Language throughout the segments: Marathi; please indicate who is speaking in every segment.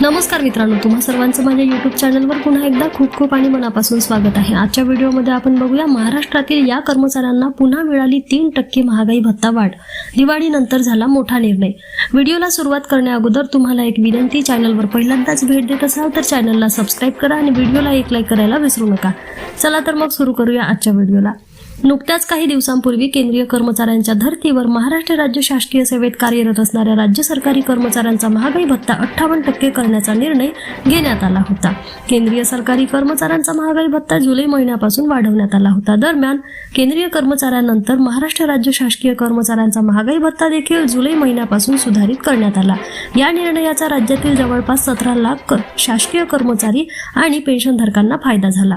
Speaker 1: नमस्कार मित्रांनो तुम्हा सर्वांचं माझ्या युट्यूब चॅनलवर पुन्हा एकदा खूप खूप आणि मनापासून स्वागत आहे. आजच्या व्हिडिओमध्ये आपण बघूया महाराष्ट्रातील या कर्मचाऱ्यांना पुन्हा मिळाली तीन टक्के महागाई भत्ता वाढ. दिवाळीनंतर झाला मोठा निर्णय. व्हिडिओला सुरुवात करण्याअगोदर तुम्हाला एक विनंती चॅनलवर पहिल्यांदाच भेट देत असाल तर चॅनलला सबस्क्राईब करा आणि व्हिडिओला एक लाईक करायला विसरू नका. चला तर मग सुरू करूया आजच्या व्हिडिओला. नुकत्याच काही दिवसांपूर्वी केंद्रीय कर्मचाऱ्यांच्या धर्तीवर महाराष्ट्र राज्य शासकीय सेवेत कार्यरत असणाऱ्या राज्य सरकारी कर्मचाऱ्यांचा महागाई भत्ता अठ्ठावन्न टक्के करण्याचा निर्णय घेण्यात आला होता. केंद्रीय सरकारी कर्मचाऱ्यांचा महागाई भत्ता जुलै महिन्यापासून वाढवण्यात आला होता. दरम्यान केंद्रीय कर्मचाऱ्यांनंतर महाराष्ट्र राज्य शासकीय कर्मचाऱ्यांचा महागाई भत्ता देखील जुलै महिन्यापासून सुधारित करण्यात आला. या निर्णयाचा राज्यातील जवळपास सतरा लाख शासकीय कर्मचारी आणि पेन्शनधारकांना फायदा झाला.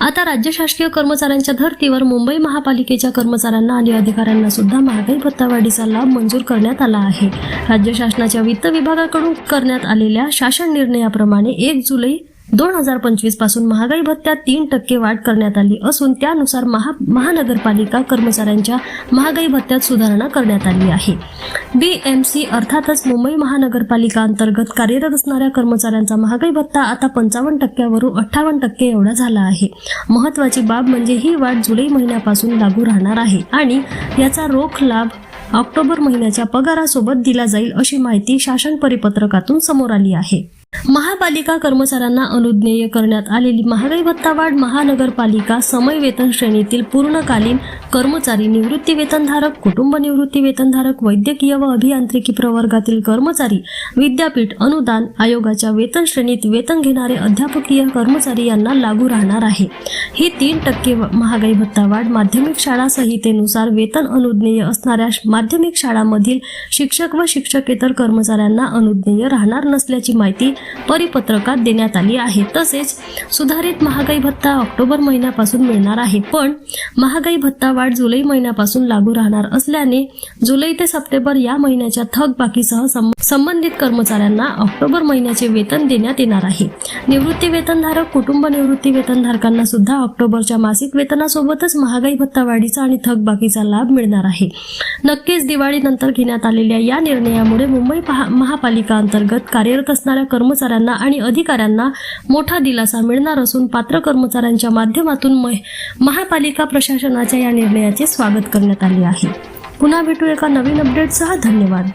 Speaker 1: आता राज्य शासकीय कर्मचाऱ्यांच्या धर्तीवर मुंबई महापालिकेच्या कर्मचाऱ्यांना आणि अधिकाऱ्यांना सुद्धा महागाई भत्तावाढीचा लाभ मंजूर करण्यात आला आहे. राज्य शासनाच्या वित्त विभागाकडून करण्यात आलेल्या शासन निर्णयाप्रमाणे एक जुलै दोन हजार पंचवीसपासून महागाई भत्त्यात तीन टक्के वाढ करण्यात आली असून त्यानुसार महा महानगरपालिका कर्मचाऱ्यांच्या महागाई भत्त्यात सुधारणा करण्यात आली आहे. बी एम सी अर्थातच मुंबई महानगरपालिका अंतर्गत कार्यरत असणाऱ्या कर्मचाऱ्यांचा महागाई भत्ता आता पंचावन्न टक्क्यावरून अठ्ठावन्न टक्के एवढा झाला आहे. महत्वाची बाब म्हणजे ही वाढ जुलै महिन्यापासून लागू राहणार आहे आणि याचा रोख लाभ ऑक्टोबर महिन्याच्या पगारासोबत दिला जाईल अशी माहिती शासन परिपत्रकातून समोर आली आहे. महापालिका कर्मचाऱ्यांना अनुज्ञेय करण्यात आलेली महागाई भत्ता वाढ महानगरपालिका समय वेतन श्रेणीतील पूर्णकालीन कर्मचारी निवृत्ती वेतनधारक कुटुंब निवृत्ती वेतनधारक वैद्यकीय व अभियांत्रिकी प्रवर्गातील कर्मचारी विद्यापीठ अनुदान आयोगाच्या वेतन श्रेणीत वेतन घेणारे अध्यापकीय कर्मचारी यांना लागू राहणार आहे. ही तीन टक्के महागाई भत्ता वाढ माध्यमिक शाळा संहितेनुसार वेतन अनुज्ञेय असणाऱ्या माध्यमिक शाळांमधील शिक्षक व शिक्षकेतर कर्मचाऱ्यांना अनुज्ञेय राहणार नसल्याची माहिती परिपत्रकात देण्यात आली आहे. तसेच सुधारित महागाई भत्ता ऑक्टोबर महिन्यापासून मिळणार आहे. पण महागाई भत्ता वाढ जुलै महिन्यापासून लागू राहणार असल्याने जुलै ते सप्टेंबर या महिन्याच्या थकबाकीसह संबंधित कर्मचाऱ्यांना ऑक्टोबर महिन्याचे वेतन देण्यात येणार आहे. निवृत्ती वेतनधारक कुटुंब निवृत्ती वेतनधारकांना सुद्धा ऑक्टोबरच्या मासिक वेतनासोबतच महागाई भत्ता वाढीचा आणि थकबाकीचा लाभ मिळणार आहे. नक्कीच दिवाळीनंतर घेण्यात आलेल्या या निर्णयामुळे मुंबई महापालिका अंतर्गत कार्यरत असणाऱ्या कर्मचाऱ्यांना आणि अधिकाऱ्यांना मोठा दिलासा मिळणार असून पात्र कर्मचाऱ्यांच्या माध्यमातून महापालिका प्रशासनाच्या या निर्णयाचे स्वागत करण्यात आले आहे. पुन्हा भेटू एका नवीन अपडेटसह धन्यवाद.